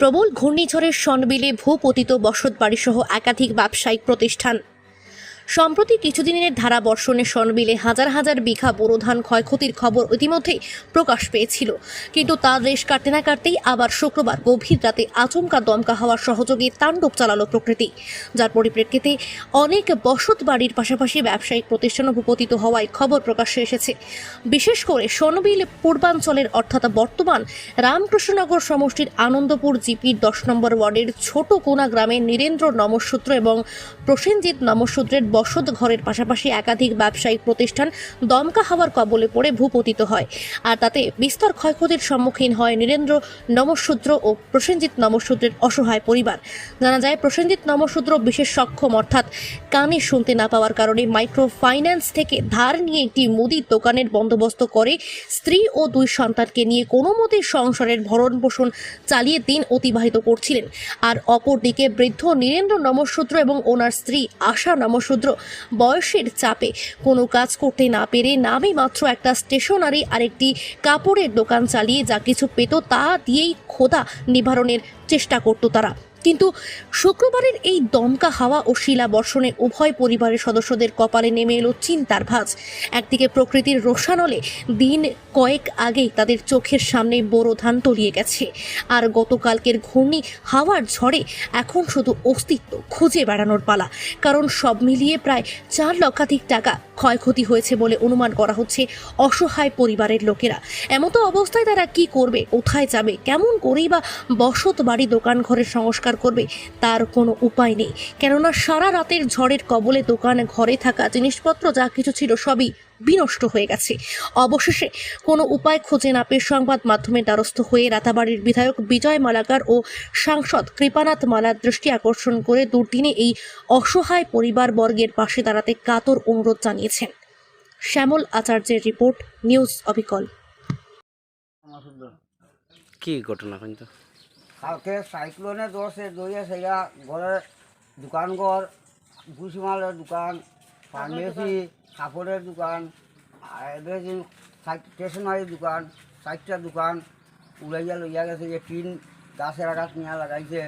প্রবল ঘূর্ণিঝড়ের সনবিলে ভূপতিত বসতবাড়ি সহ একাধিক ব্যবসায়িক প্রতিষ্ঠান। সম্প্রতি কিছুদিনের ধারা বর্ষণে সনবিলে হাজার হাজার বিঘা বোরো ধান ক্ষয়ক্ষতির খবর ইতিমধ্যেই প্রকাশ পেয়েছিল। কিন্তু তার রেশ কাটতে না কাটতেই আবার শুক্রবার গভীর রাতে আচমকা দমকা হওয়ার সহযোগে তাণ্ডব চালালো প্রকৃতি। যার পরিপ্রেক্ষিতে অনেক বসত বাড়ির পাশাপাশি ব্যবসায়িক প্রতিষ্ঠানও ভূপতিত হওয়ায় খবর প্রকাশ্যে এসেছে। বিশেষ করে সনবিল পূর্বাঞ্চলের অর্থাৎ বর্তমান রামকৃষ্ণনগর সমষ্টির আনন্দপুর জিপির দশ নম্বর ওয়ার্ডের ছোট কোনা গ্রামে নীরেন্দ্র নমসূত্র এবং প্রসেনজিৎ নমসূত্রের বসত ঘরের পাশাপাশি একাধিক ব্যবসায়িক প্রতিষ্ঠান দমকা হাওয়ার কবলে পড়ে ভূপতিত হয়। আর তাতে বিস্তর ক্ষয়ক্ষতির সম্মুখীন হয় নীরেন্দ্র নমসূত্র ও প্রসেনজিৎ নমসূত্রের অসহায় পরিবার। জানা যায়, প্রসেনজিৎ নমসূত্র বিশেষ সক্ষম, অর্থাৎ কানে শুনতে না পাওয়ার কারণে মাইক্রো ফাইন্যান্স থেকে ধার নিয়ে একটি মুদির দোকানের বন্দোবস্ত করে স্ত্রী ও দুই সন্তানকে নিয়ে কোনো মতে সংসারের ভরণ পোষণ চালিয়ে দিন অতিবাহিত করছিলেন। আর অপরদিকে বৃদ্ধ নীরেন্দ্র নমসূত্র এবং ওনার স্ত্রী আশা নমসূত্র বয়সের চাপে। কোনো কাজ করতে না পেরে নামে মাত্র একটা স্টেশনারি আরেকটি কাপড়ের দোকান চালিয়ে যা কিছু পেত তা দিয়েই খোদা নিবারণের চেষ্টা করত তারা। কিন্তু শুক্রবারের এই দমকা হাওয়া ও শিলা বর্ষণে উভয় পরিবারের সদস্যদের কপালে নেমে এলো চিন্তার ভাঁজ। একদিকে প্রকৃতির রোষানলে দিন কয়েক আগেই তাদের চোখের সামনে বোরো ধান তলিয়ে গেছে। আর গতকালকের ঘূর্ণি হাওয়ার ঝড়ে এখন শুধু অস্তিত্ব খুঁজে বেড়ানোর পালা। কারণ সব মিলিয়ে প্রায় চার লক্ষাধিক টাকা ক্ষয়ক্ষতি হয়েছে বলে অনুমান করা হচ্ছে অসহায় পরিবারের লোকেরা। এমতো অবস্থায় তারা কি করবে, কোথায় যাবে, কেমন করেই বা বসত বাড়ি দোকান ঘরের সংস্কার করবে, তার কোনো উপায় নেই। কেননা সারা রাতের ঝড়ের কবলে দোকান, ঘরে থাকা জিনিসপত্র যা কিছু ছিল সবই বিনষ্ট হয়ে গেছে। অবশেষে কোনো উপায় খুঁজে না পেয়ে সংবাদ মাধ্যমের দ্বারস্থ হয়ে রাতাবাড়ির বিধায়ক বিজয় মালাকার ও সাংসদ কৃপানাথ মালার দৃষ্টি আকর্ষণ করে দুর্দিনে এই অসহায় পরিবার বর্গের পাশে দাঁড়াতে কাতর অনুরোধ জানিয়েছেন। শ্যামল আচার্যের রিপোর্ট, নিউজ অবিকল। কি ঘটনা কিন্তু? কালকে সাইক্লোনে দোষে দইয়ে সেগা ঘরের দোকান ঘর, ভুসিমালের দোকান, ফার্মেসি, কাপড়ের দোকান এভরিথিং স্টেশনারি দোকান চারটা দোকান, উড়াইয়া লইয়া গেছে যে টিন গাছের আঘাত নিয়া লাগাইছে,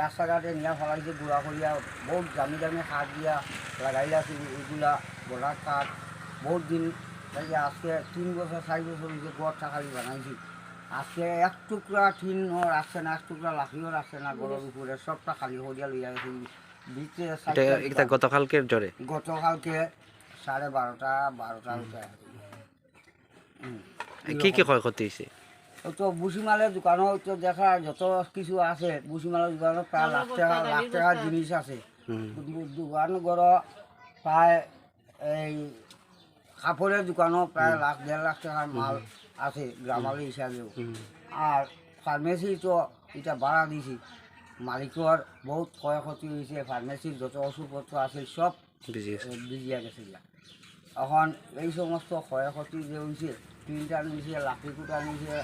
রাস্তাঘাটে নিয়া ফেলাইছে, গুড়া করিয়া বহুত দামি দামি কাঠ দিয়া লাগাইলা এগুলা বলার কাঠ বহুত দিন আজকে তিন বছর, চার বছর গড়টা খালি বানাইছি। আজকে এক টুকরা টিন আছে না এক টুকরা লাঠিও আছে না গড়ের উপরে সবটা খালি হরিয়া লইয়া গেছে। এটা এটা জ্বরে? গতকালকে সাড়ে বারোটা বারোটা কি কি ক্ষয়ক্ষতি হয়েছে? তো বুসিমালের দোকানও তো দেখা যত কিছু আছে বুসিমালের দোকানও প্রায় লাখ টাকা লাখ টাকার জিনিস আছে। দোকান ঘর প্রায় এই কাপড়ের দোকানও প্রায় লাখ দেড় লাখ টাকার মাল। আছে গ্রামালি হিসাবেও। আর ফার্মেসি তো এটা ভাড়া দিছি। মালিকর বহুত ক্ষয়ক্ষতি হয়েছে ফার্মেসির যত ওষুধপত্র আছে সব। বিজিয়া গেছে এখন এই সমস্ত ক্ষয়ক্ষতি যে হয়েছে তিনটা নিয়েছে লাঠি কুটা নিয়েছে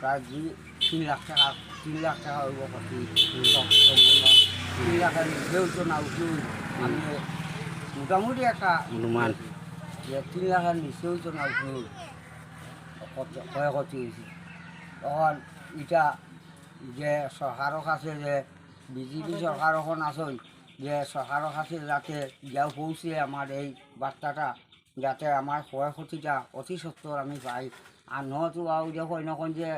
প্রায় দুই তিন লাখ টাকা তিন লাখ টাকা হইব ক্ষতি। সম্পূর্ণ। তিন লাখের নিচেও তো না উঠেও আমি মোটামুটি একটা অনুমান। যে তিন লাখের নিচেও তো না উঠেও কত- ক্ষয়ক্ষতি হয়েছে তখন এটা যে সরকারের কাছে যে বিজেপি সরকার এখন আসল যে সরকারের কাছে যাতে যাও পৌঁছে আমার এই বার্তাটা যাতে আমার ক্ষয়ক্ষতিটা অতি সত্তর আমি পাই। আর নহতো আর যে হয় নখন যে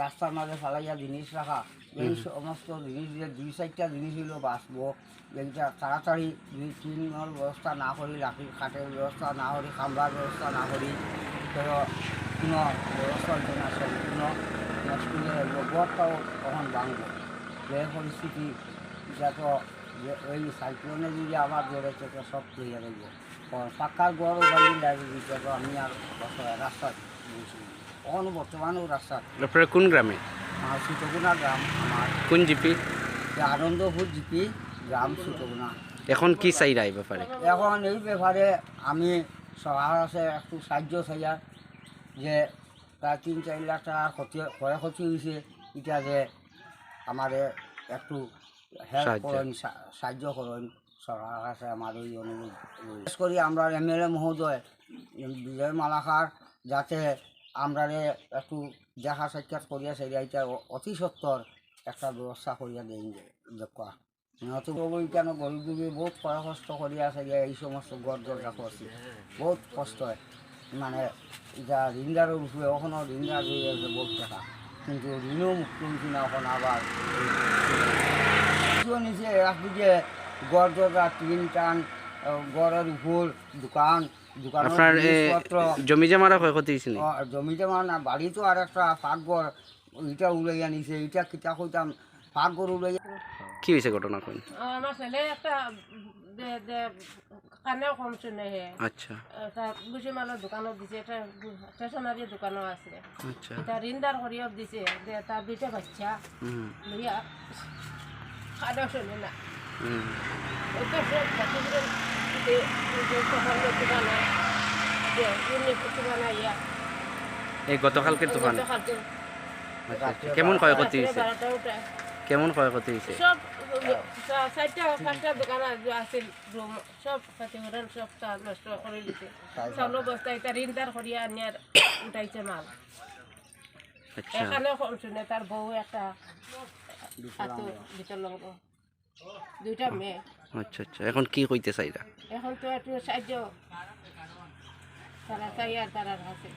রাস্তার মাঝে ফেলাইয়া জিনিস রাখা এই সমস্ত জিনিস যে দুই চারটা জিনিস হইল বাঁচবো। এইটা তাড়াতাড়ি দুই তিনের ব্যবস্থা না করি লাঠির খাটের ব্যবস্থা না করি খাম্বার ব্যবস্থা না করি তো কোনো ব্যবস্থা হইতো না সম্পূর্ণ নষ্ট হয়ে যাইব গড়টাও তখন ভাঙব যে পরিস্থিতি এটা তো ওই সাইক্লোনে যদি আমার জোরে সব হয়ে পাক্কার গড়ও বাড়ি লাগে আমি আর রাস্তা বলছি এখন বর্তমানেও রাস্তা। আপনারা কোন গ্রামে? আমার সুতগুনা গ্রাম আমার কোন জিপি? আনন্দপুর জিপি গ্রাম সুতগুনা। এখন কি এই ব্যাপারে? এখন এই ব্যাপারে আমি সরকার আছে একটু সাহায্য চাইয়া যে প্রায় তিন চার লাখ টাকার ক্ষতি ক্ষয়ক্ষতি হয়েছে এটা যে আমারে একটু হেল্প। করেন সাহায্য করেন সরকার কাছে আমার ওই অনুরোধ। বিশেষ করে আমরা এম এল এ মহোদয় বিজয় মালাকার যাতে আমরা একটু দেখা সাক্ষাৎ করিয়া সেটা এটা অতি সত্তর একটা ব্যবস্থা করিয়া দেন দেখা বই কেন গরিব দুবি বহুত কষ্ট করিয়া আছে এই সমস্ত গড় দরজা করছি। বহুত কষ্ট মানে যা ঋণদারের উপরে এখনও ঋণদার রয়ে আছে বহুত টাকা কিন্তু ঋণও মুক্ত হয়েছি না এখন আবার। নিচে একদিকে গড় দরজা টিন টান গড়ের উপর দোকান আপনার জমি জমারও ক্ষয়ক্ষতি হয়েছে জমিতে মানে না বাড়ি তো আর একটা পাকঘর ইটা উড়াইয়া নিছে ইটা কিতা কইতাম পাকঘর উড়াইয়া কি হয়েছে ঘটনা কোন? আমার ছেলে একটা দে- দে- কানেও কম শুনে হে আচ্ছা দোকানত দিছে এটা স্টেশনারি দোকানও আছে আচ্ছা। এটা রিন্দার করিও দিছে যে তার দুইটা বাচ্চা। লইয়া কানেও শুনে না ওটা সব দোকানে এই তুফান আচ্ছা, আচ্ছা। কেমন ক্ষয়ক্ষতি হয়েছে কেমন ক্ষয়ক্ষতি হয়েছে সব চারটা পাঁচটা দোকান আছিল সব সাথে হরেন সব তা নষ্ট করে দিছে। চাউল বস্তা এটা ঋণদার করিয়া আনিয়ার উঠাইছে মাল। আচ্ছা। এখানে শুনে তার বউ একটা বিতলঙ্গ দুইটা মেয়ে। আচ্ছা আচ্ছা। এখন কি কইতে চাইরা এখন তো একটু সাহায্য তারা চাই আর তারা আছে।